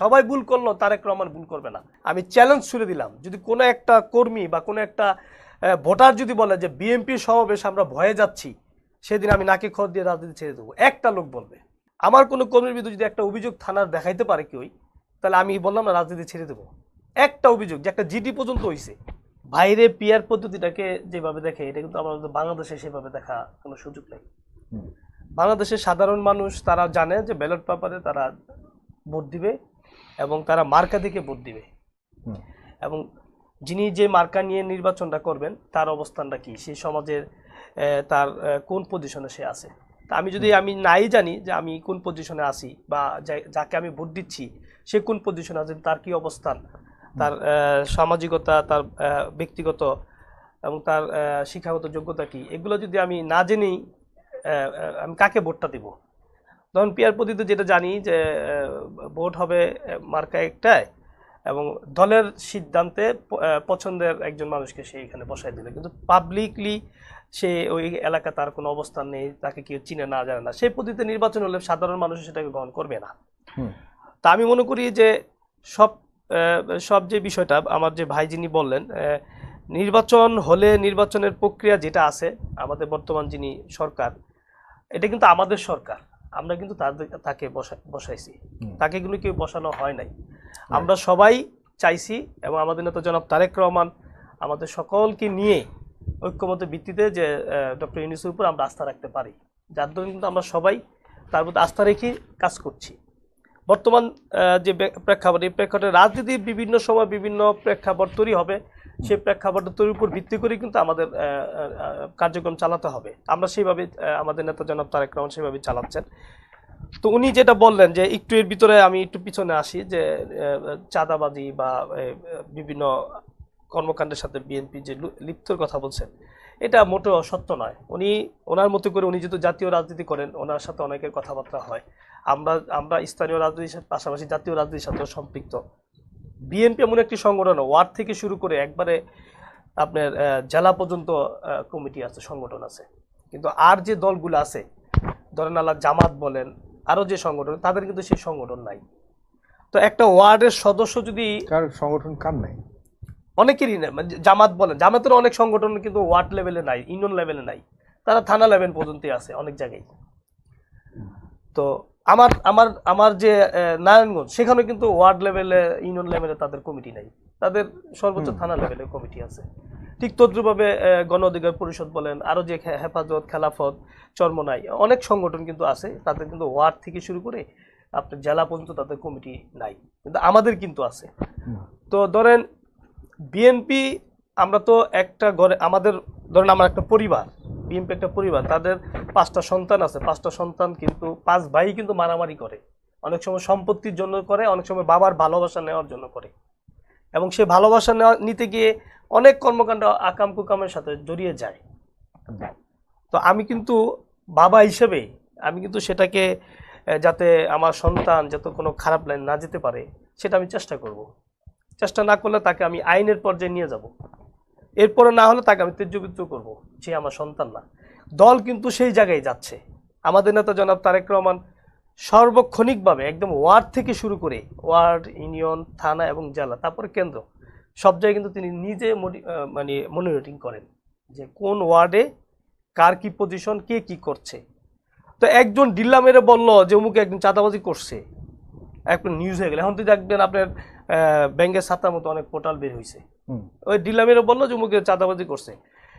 সবাই ভুল করল তারেক রহমান ভুল করবে না। আমি চ্যালেঞ্জ ছুড়ে দিলাম যদি কোনো একটা কর্মী বা কোনো একটা ভোটার যদি বলে যে বিএনপির সমাবেশ আমরা ভয়ে যাচ্ছি সেদিন আমি নাকে খড় দিয়ে রাজনীতি ছেড়ে দেবো। একটা লোক বলবে। আমার কোনো কর্মীর বিরুদ্ধে যদি একটা অভিযোগ থানার দেখাইতে পারে কেউই তাহলে আমি বললাম না রাজনীতি ছেড়ে দেবো। একটা অভিযোগ যে একটা জিডি পর্যন্ত হয়েছে বাইরে পিয়ার পদ্ধতিটাকে যেভাবে দেখে এটা কিন্তু আমাদের বাংলাদেশে সেভাবে দেখা কোনো সুযোগ নেই। বাংলাদেশের সাধারণ মানুষ তারা জানে যে ব্যালট পেপারে তারা ভোট দিবে। এবং তারা মার্কা দিকে ভোট দিবে। এবং যিনি যে মার্কা নিয়ে নির্বাচনটা করবেন তার অবস্থানটা কি? সেই সমাজের তার কোন পজিশনে সে আছে? তা আমি যদি আমি নাই জানি যে আমি কোন পজিশনে আছি বা যাকে আমি ভোট দিচ্ছি সে কোন পজিশনে আছে তার কি অবস্থান? তার সামাজিকতা তার ব্যক্তিগত এবং তার শিক্ষাগত যোগ্যতা কি? এগুলো যদি আমি না জেনেই আমি কাকে ভোটটা দিব? ধরুন পিয়ার পদ্ধতিতে যেটা জানি যে ভোট হবে মার্কা একটায় এবং দলের সিদ্ধান্তে পছন্দের একজন মানুষকে সে এখানে বসাই দিল। কিন্তু পাবলিকলি সে ওই এলাকা তার কোনো অবস্থান নেই তাকে কেউ চিনে না জানে না। সেই পদ্ধতিতে নির্বাচন হলে সাধারণ মানুষ সেটাকে গ্রহণ করবে না। তা আমি মনে করি যে সব সব যে বিষয়টা আমার যে ভাই যিনি বললেন নির্বাচন হলে নির্বাচনের প্রক্রিয়া যেটা আছে আমাদের বর্তমান যিনি সরকার এটা কিন্তু আমাদের সরকার। আমরা কিন্তু তাদের তাকে বসা বসাইছি। তাকে কিন্তু কেউ বসানো হয় নাই। আমরা সবাই চাইছি এবং আমাদের নেতা জনাব তারেক রহমান আমাদের সকলকে নিয়ে ঐক্যমতের ভিত্তিতে যে ডক্টর ইউনিসের উপর আমরা আস্থা রাখতে পারি। যার জন্য কিন্তু আমরা সবাই তার মধ্যে আস্থা রেখে কাজ করছি। বর্তমান যে প্রেক্ষাপট এই প্রেক্ষাপটে রাজনীতির বিভিন্ন সময় বিভিন্ন প্রেক্ষাপট তৈরি হবে। সেই প্রেক্ষাপট তৈরির উপর ভিত্তি করে কিন্তু আমাদের কার্যক্রম চালাতে হবে। আমরা সেইভাবে আমাদের নেতা জনাব তারেক রহমান সেভাবে চালাচ্ছেন। তো উনি যেটা বললেন যে একটু এর ভিতরে আমি একটু পিছনে আসি যে চাঁদাবাজি বা বিভিন্ন কর্মকাণ্ডের সাথে বিএনপি যে লিপ্তর কথা বলছেন, এটা মোটেও সত্য নয়। উনি, ওনার মতো করে উনি যেহেতু জাতীয় রাজনীতি করেন, ওনার সাথে অনেকের কথাবার্তা হয়। আমরা আমরা স্থানীয় রাজনীতির পাশাপাশি জাতীয় রাজনীতির সাথেও সম্পৃক্ত। বিএনপি এমন একটি সংগঠন ওয়ার্ড থেকে শুরু করে একবারে আপনার জেলা পর্যন্ত কমিটি আছে সংগঠন আছে। কিন্তু আর যে দলগুলো আছে ধরেন আল্লাহ জামাত বলেন আরও যে সংগঠন তাদের কিন্তু সেই সংগঠন নাই। তো একটা ওয়ার্ডের সদস্য যদি কার সংগঠন কার নাই? অনেকেরই না মানে জামাত বলেন জামাতের অনেক সংগঠন কিন্তু ওয়ার্ড লেভেলে নাই ইউনিয়ন লেভেলে নাই। তারা থানা লেভেল পর্যন্তই আছে অনেক জায়গায়। তো আমার আমার আমার যে নারায়ণগঞ্জ সেখানে কিন্তু ওয়ার্ড লেভেলে ইউনিয়ন লেভেলে তাদের কমিটি নাই। তাদের সর্বোচ্চ থানা লেভেলে কমিটি আছে। ঠিক তদ্রুপভাবে গণ অধিকার পরিষদ বলেন আরও যে হেফাজত খেলাফত চর্মনাই অনেক সংগঠন কিন্তু আছে তাদের কিন্তু ওয়ার্ড থেকে শুরু করে আপনার জেলা পর্যন্ত তাদের কমিটি নাই কিন্তু আমাদের কিন্তু আছে। তো ধরেন বিএনপি আমরা তো একটা ঘরে আমাদের ধরেন আমার একটা পরিবার বিএনপি একটা পরিবার, তাদের পাঁচটা সন্তান আছে। পাঁচটা সন্তান কিন্তু, পাঁচ ভাই কিন্তু মারামারি করে। অনেক সময় সম্পত্তির জন্য করে, অনেক সময় বাবার ভালোবাসা নেওয়ার জন্য করে। এবং সে ভালোবাসা নেওয়া, নিতে গিয়ে অনেক কর্মকাণ্ড আকাম কুকামের সাথে জড়িয়ে যায়। তো আমি কিন্তু বাবা হিসেবে, আমি কিন্তু সেটাকে যাতে আমার সন্তান যাতে কোনো খারাপ লাইন না যেতে পারে, সেটা আমি চেষ্টা করব। চেষ্টা না করলে তাকে আমি আইনের পর্যায়ে নিয়ে যাব। এরপরে না হলে তাকে আমি তেজ্যবিত্র করব। সে আমার সন্তান না। দল কিন্তু সেই জায়গায় যাচ্ছে। আমাদের নেতা জনাব তারেক রহমান সার্বক্ষণিকভাবে একদম ওয়ার্ড থেকে শুরু করে ওয়ার্ড, ইউনিয়ন, থানা এবং জেলা, তারপরে কেন্দ্র, সব জায়গায় কিন্তু তিনি নিজে মনি- মানে মনিটরিং করেন যে কোন ওয়ার্ডে কার কি পজিশন কে কি করছে। তো একজন ডিল্লা মেরে বলল যে অমুকে একজন চাঁদাবাজি করছে। একটা নিউজ হয়ে গেল। এখন তো দেখবেন আপনার ব্যাংকের ছাতার মতো অনেক পোর্টাল বের হয়েছে ওই ডিল্লা মেরে বলল যে মুখে চাঁদাবাজি করছে।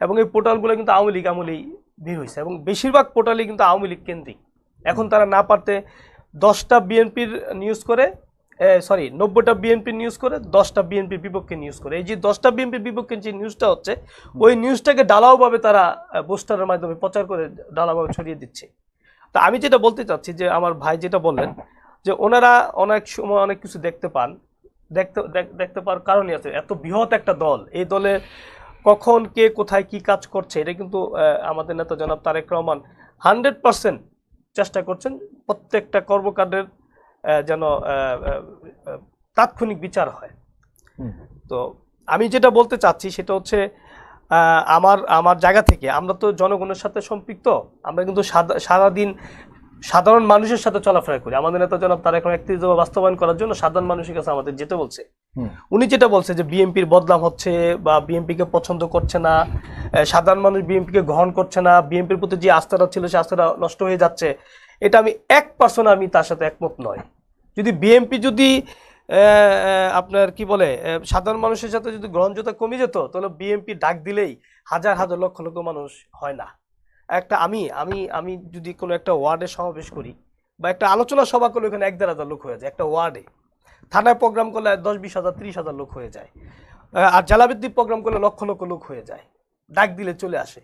এবং এই পোর্টালগুলো কিন্তু আওয়ামী লীগ আমলেই বের হয়েছে এবং বেশিরভাগ পোর্টালই কিন্তু আওয়ামী লীগ কেন্দ্রিক। এখন তারা না পারতে দশটা বিএনপির নিউজ করে সরি নব্বইটা বিএনপির নিউজ করে দশটা বিএনপির বিপক্ষে নিউজ করে। এই যে দশটা বিএনপির বিপক্ষে যে নিউজটা হচ্ছে ওই নিউজটাকে ডালাওভাবে তারা পোস্টারের মাধ্যমে প্রচার করে ডালাভাবে ছড়িয়ে দিচ্ছে। তা আমি যেটা বলতে চাচ্ছি যে আমার ভাই যেটা বললেন যে ওনারা অনেক সময় অনেক কিছু দেখতে পান দেখতে দেখ- দেখতে পাওয়ার কারণই আছে। এত বৃহৎ একটা দল এই দলে কখন কে কোথায় কি কাজ করছে এটা কিন্তু আমাদের নেতা জনাব তারেক রহমান হান্ড্রেড পার্সেন্ট চেষ্টা করছেন প্রত্যেকটা কর্মকাণ্ডের যেন তাৎক্ষণিক বিচার হয়। তো আমি যেটা বলতে চাচ্ছি সেটা হচ্ছে আমার আমার জায়গা থেকে আমরা তো জনগণের সাথে সম্পৃক্ত আমরা কিন্তু সাদা- সারাদিন সাধারণ মানুষের সাথে চলাফেরা করি। আমাদের নেতা জনাব তারা এখন একত্রিশ দফা বাস্তবায়ন করার জন্য সাধারণ মানুষের কাছে আমাদের যেতে বলছে। উনি যেটা বলছে যে বিএনপির বদনাম হচ্ছে বা বিএনপিকে পছন্দ করছে না সাধারণ মানুষ বিএনপিকে গ্রহণ করছে না বিএনপির প্রতি যে আস্থাটা ছিল সে আস্থাটা নষ্ট হয়ে যাচ্ছে এটা আমি এক পার্সেন্ট আমি তার সাথে একমত নয়। যদি বিএনপি যদি আপনার কি বলে সাধারণ মানুষের সাথে যদি গ্রহণযোগ্যতা কমে যেত তাহলে বিএনপি ডাক দিলেই হাজার হাজার লক্ষ লক্ষ মানুষ হয় না। একটা আমি আমি আমি যদি কোনো একটা ওয়ার্ডে সমাবেশ করি বা একটা আলোচনা সভা করলে ওখানে এক দেড় হাজার লোক হয়ে যায়, একটা ওয়ার্ডে। থানায় প্রোগ্রাম করলে দশ, বিশ হাজার, ত্রিশ হাজার লোক হয়ে যায়। আর জেলাভিত্তিক প্রোগ্রাম করলে লক্ষ লক্ষ লোক হয়ে যায়। ডাক দিলে চলে আসে।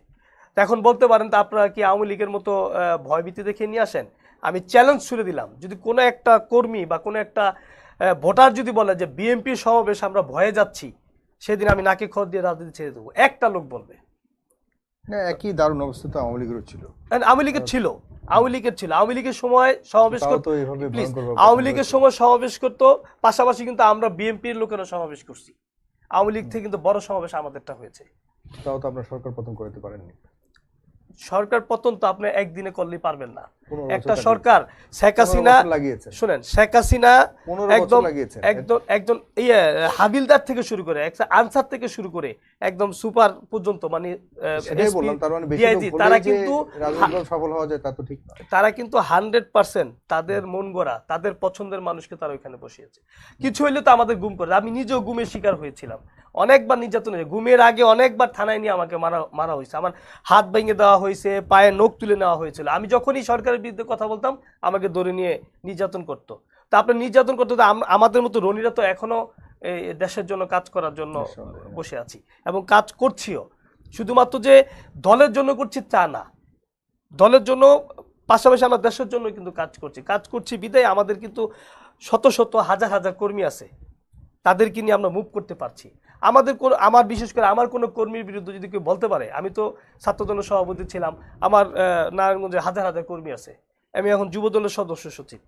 তো এখন বলতে পারেন তো আপনারা কি আওয়ামী লীগের মতো ভয়ভীতি দেখে নিয়ে আসেন? আমি চ্যালেঞ্জ ছুড়ে দিলাম। যদি কোনো একটা কর্মী বা কোনো একটা ভোটার যদি বলে যে, বিএনপির সমাবেশ আমরা ভয়ে যাচ্ছি, সেদিন আমি নাকে খড় দিয়ে রাজনীতি ছেড়ে দেবো। একটা লোক বলবে। না একই দারুণ অবস্থা তো আওয়ামী লীগেরও ছিল। আওয়ামী লীগের ছিল। আওয়ামী লীগের ছিল। আওয়ামী লীগের সময় সমাবেশ করতো আওয়ামী লীগের সময় সমাবেশ করতো পাশাপাশি কিন্তু আমরা বিএনপির লোকেরা সমাবেশ করছি। আওয়ামী লীগ থেকে কিন্তু বড় সমাবেশ আমাদেরটা হয়েছে। তাও তো আপনার সরকার পতন করতে পারেননি। সরকার পতন তো আপনি একদিনে করলেই পারবেন না। একটা সরকার শেখ হাসিনা শুনেন শেখ হাসিনা একদম একদম একজন ইয়ে হাবিলদার থেকে শুরু করে একটা আনসার থেকে শুরু করে একদম সুপার পর্যন্ত মানে তার মানে তারা কিন্তু সফল হওয়া যায় তা তো ঠিক তারা কিন্তু হান্ড্রেড পার্সেন্ট তাদের মন গড়া তাদের পছন্দের মানুষকে তারা ওইখানে বসিয়েছে। কিছু হইলে তো আমাদের গুম করে আমি নিজেও গুমের শিকার হয়েছিলাম। অনেকবার নির্যাতন হয়েছে। গুমের আগে অনেকবার থানায় নিয়ে আমাকে মারা মারা হয়েছে। আমার হাত ভেঙে দেওয়া হয়েছে পায়ে নখ তুলে নেওয়া হয়েছিল। আমি যখনই সরকারের বিরুদ্ধে কথা বলতাম আমাকে ধরে নিয়ে নির্যাতন করতো। তা আপনার নির্যাতন করতে তো আমাদের মতো রনিরা তো এখনও এই দেশের জন্য কাজ করার জন্য বসে আছি এবং কাজ করছিও। শুধুমাত্র যে দলের জন্য করছি তা না দলের জন্য পাশাপাশি আমরা দেশের জন্য কিন্তু কাজ করছি। কাজ করছি বিদায় আমাদের কিন্তু শত শত হাজার হাজার কর্মী আছে। তাদেরকে নিয়ে আমরা মুভ করতে পারছি। আমাদের কোনো আমার বিশেষ করে আমার কোনো কর্মীর বিরুদ্ধে যদি কেউ বলতে পারে, আমি তো ছাত্রদলের সভাপতি ছিলাম, আমার নারায়ণগঞ্জে হাজার হাজার কর্মী আছে, আমি এখন যুবদলের সদস্য সচিব।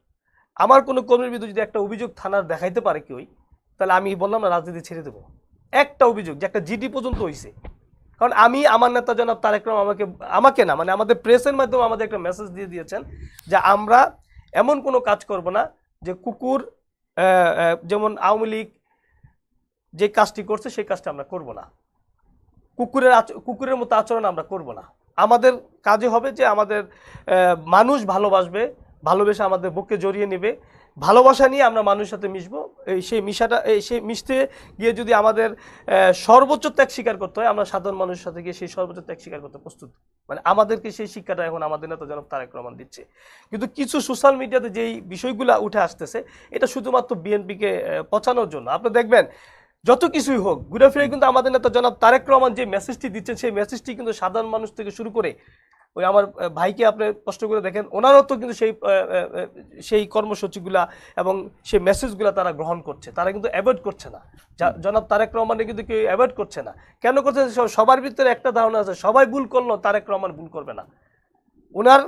আমার কোনো কর্মীর বিরুদ্ধে যদি একটা অভিযোগ থানার দেখাইতে পারে কেউই, তাহলে আমি বললাম না, রাজনীতি ছেড়ে দেবো। একটা অভিযোগ যে একটা জিডি পর্যন্ত হয়েছে কারণ আমি, আমার নেতা জনাব তারেক রহমান আমাকে আমাকে না মানে আমাদের প্রেসের মাধ্যমে আমাদের একটা মেসেজ দিয়ে দিয়েছেন যে আমরা এমন কোনো কাজ করব না যে কুকুর যেমন আওয়ামী লীগ যে কাজটি করছে সেই কাজটি আমরা করব না। কুকুরের কুকুরের মতো আচরণ আমরা করব না। আমাদের কাজে হবে যে আমাদের মানুষ ভালোবাসবে, ভালোবেসে আমাদের বুকে জড়িয়ে নেবে। ভালোবাসা নিয়ে আমরা মানুষের সাথে মিশবো। এই সেই মিশাটা, এই সেই মিশতে গিয়ে যদি আমাদের সর্বোচ্চ ত্যাগ স্বীকার করতে হয়, আমরা সাধারণ মানুষের সাথে গিয়ে সেই সর্বোচ্চ ত্যাগ স্বীকার করতে প্রস্তুত। মানে আমাদেরকে সেই শিক্ষাটা এখন আমাদের নেতা জনাব তারেক রহমান দিচ্ছে। কিন্তু কিছু সোশ্যাল মিডিয়াতে যেই বিষয়গুলো উঠে আসতেছে, এটা শুধুমাত্র বিএনপিকে পচানোর জন্য। আপনি দেখবেন যত কিছুই হোক ঘুরে ফিরে কিন্তু আমাদের নেতা জনাব তারেক রহমান যে মেসেজটি দিচ্ছেন, সেই মেসেজটি কিন্তু সাধারণ মানুষ থেকে শুরু করে ওই আমার ভাইকে আপনি কষ্ট করে দেখেন, ওনারও তো কিন্তু সেই সেই কর্মসূচিগুলা এবং সেই মেসেজগুলা তারা গ্রহণ করছে। তারা কিন্তু অ্যাভয়েড করছে না। জনাব তারেক রহমানে কিন্তু কেউ অ্যাভয়েড করছে না। কেন করছে? সবার ভিতরে একটা ধারণা আছে, সবাই ভুল করল তারেক রহমান ভুল করবে না। ওনার,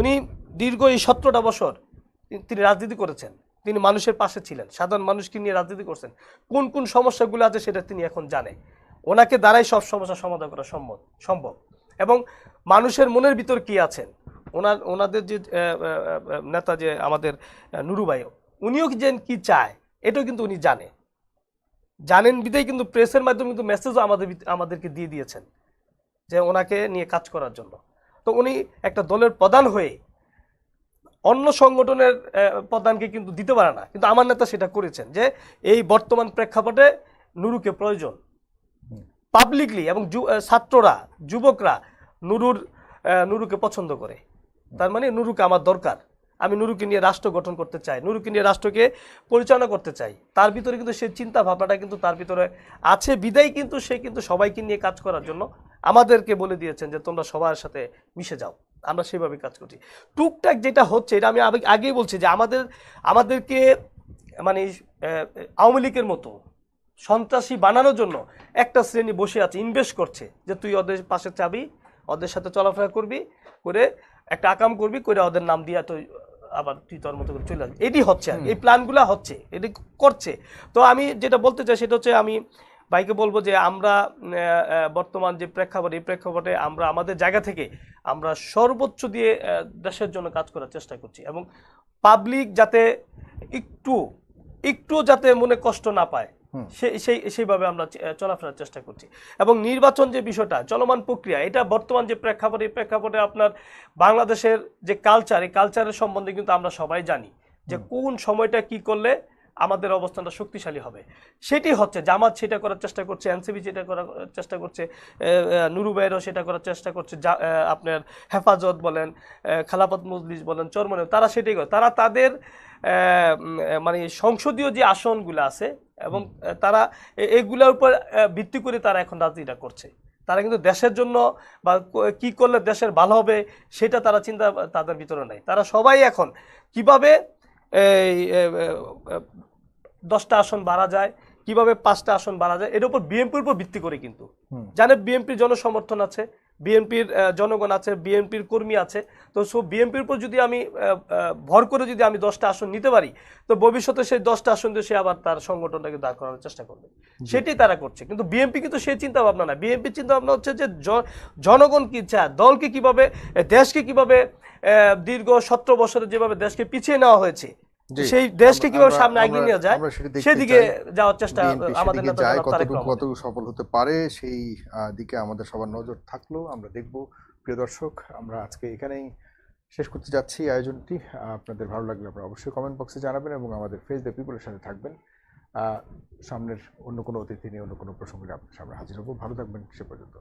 উনি দীর্ঘ এই সতেরোটা বছর তিনি রাজনীতি করেছেন। তিনি মানুষের পাশে ছিলেন সাধারণ মানুষকে নিয়ে রাজনীতি করছেন। কোন কোন সমস্যাগুলো আছে সেটা তিনি এখন জানে ওনাকে দ্বারাই সব সমস্যার সমাধান করা সম্ভব সম্ভব। এবং মানুষের মনের ভিতর কি আছেন? ওনার ওনাদের যে নেতা যে আমাদের আহ, নুরু ভাই উনিও যে কি চায় এটাও কিন্তু উনি জানে। জানেন বিদায় কিন্তু প্রেসের মাধ্যমে কিন্তু মেসেজও আমাদের আমাদেরকে দিয়ে দিয়েছেন যে ওনাকে নিয়ে কাজ করার জন্য। তো উনি একটা দলের প্রধান হয়ে অন্য সংগঠনের প্রধানকে কিন্তু দিতে পারে না। কিন্তু আমার নেতা সেটা করেছেন যে এই বর্তমান প্রেক্ষাপটে নুরুকে প্রয়োজন। পাবলিকলি এবং ছাত্ররা যুবকরা নুরুর নুরুকে পছন্দ করে। তার মানে নুরুকে আমার দরকার। আমি নুরুকে নিয়ে রাষ্ট্র গঠন করতে চাই নুরুকে নিয়ে রাষ্ট্রকে পরিচালনা করতে চাই। তার ভিতরে কিন্তু সেই চিন্তা ভাবনাটা কিন্তু তার ভিতরে আছে। বিদায় কিন্তু সে কিন্তু সবাইকে নিয়ে কাজ করার জন্য আমাদেরকে বলে দিয়েছেন যে তোমরা সবার সাথে মিশে যাও। আমরা সেভাবে কাজ করছি টুকটাক যেটা হচ্ছে এটা আমি আগে- আগেই বলছি যে আমাদের আমাদেরকে মানে আওয়ামী লীগের মতো সন্ত্রাসী বানানোর জন্য একটা শ্রেণি বসে আছে ইনভেস্ট করছে যে তুই ওদের পাশে চাবি ওদের সাথে চলাফেরা করবি করে একটা আকাম করবি করে ওদের নাম দিয়ে তুই আবার তুই তোর মতো করে চলে আসবি। এটি হচ্ছে। এই প্ল্যানগুলো হচ্ছে এটি করছে। তো আমি যেটা বলতে চাই সেটা হচ্ছে আমি ভাইকে বলব যে আমরা বর্তমান যে প্রেক্ষাপট এই প্রেক্ষাপটে আমরা আমাদের জায়গা থেকে আমরা সর্বোচ্চ দিয়ে দেশের জন্য কাজ করার চেষ্টা করছি এবং পাবলিক যাতে একটু একটু যাতে মনে কষ্ট না পায় সেই সেইভাবে আমরা চলাফেরার চেষ্টা করছি। এবং নির্বাচন যে বিষয়টা চলমান প্রক্রিয়া এটা বর্তমান যে প্রেক্ষাপট এই প্রেক্ষাপটে আপনার বাংলাদেশের যে কালচার এই কালচারের সম্বন্ধে কিন্তু আমরা সবাই জানি যে কোন সময়টা কি করলে আমাদের অবস্থানটা শক্তিশালী হবে। সেটি হচ্ছে জামাত সেটা করার চেষ্টা করছে এনসিবি যেটা করার চেষ্টা করছে আহ, আহ, নুরু ভাইয়েরও সেটা করার চেষ্টা করছে যা- আপনার হেফাজত বলেন আহ, খেলাফত মজলিস বলেন চরমনে তারা সেটাই করে। তারা তাদের মানে সংসদীয় যে আসনগুলো আছে এবং তারা এগুলোর উপর ভিত্তি করে তারা এখন রাজনীতিটা করছে। তারা কিন্তু দেশের জন্য বা ক- কি করলে দেশের ভালো হবে সেটা তারা চিন্তা তাদের ভিতরে নাই। তারা সবাই এখন কীভাবে এই দশটা আসন বাড়া যায় কীভাবে পাঁচটা আসন বাড়া যায় এর উপর বিএনপির উপর ভিত্তি করে কিন্তু। জানে বিএনপির জনসমর্থন আছে বিএনপির জনগণ আছে বিএনপির কর্মী আছে তো সো বিএনপির উপর যদি আমি ভর করে যদি আমি দশটা আসন নিতে পারি তো ভবিষ্যতে সেই দশটা আসন দিয়ে সে আবার তার সংগঠনটাকে দাঁড় করানোর চেষ্টা করবে সেটাই তারা করছে কিন্তু বিএনপি কিন্তু সেই চিন্তা ভাবনা না বিএনপি চিন্তা ভাবনা হচ্ছে যে জনগণ কি চায় দলকে কীভাবে দেশকে কীভাবে দীর্ঘ সতেরো বছরে যেভাবে দেশকে পিছিয়ে নেওয়া হয়েছে। সেই দেশকে কীভাবে সামনে এগিয়ে নিয়ে যায় সেদিকে যাওয়ার চেষ্টা আমাদের নেতা যায় কতটুকু। কতটুকু সফল হতে পারে সেই দিকে আমাদের সবার নজর থাকল। আমরা দেখব। প্রিয় দর্শক আমরা আজকে এখানেই শেষ করতে যাচ্ছি আয়োজনটি। আপনাদের ভালো লাগলে আপনারা অবশ্যই কমেন্ট বক্সে জানাবেন এবং আমাদের ফেস দ্য পিপলের সাথে থাকবেন। আহ, সামনের অন্য কোনো অতিথি নিয়ে অন্য কোনো প্রসঙ্গে আপনার সামনে হাজির হব। ভালো থাকবেন সে পর্যন্ত।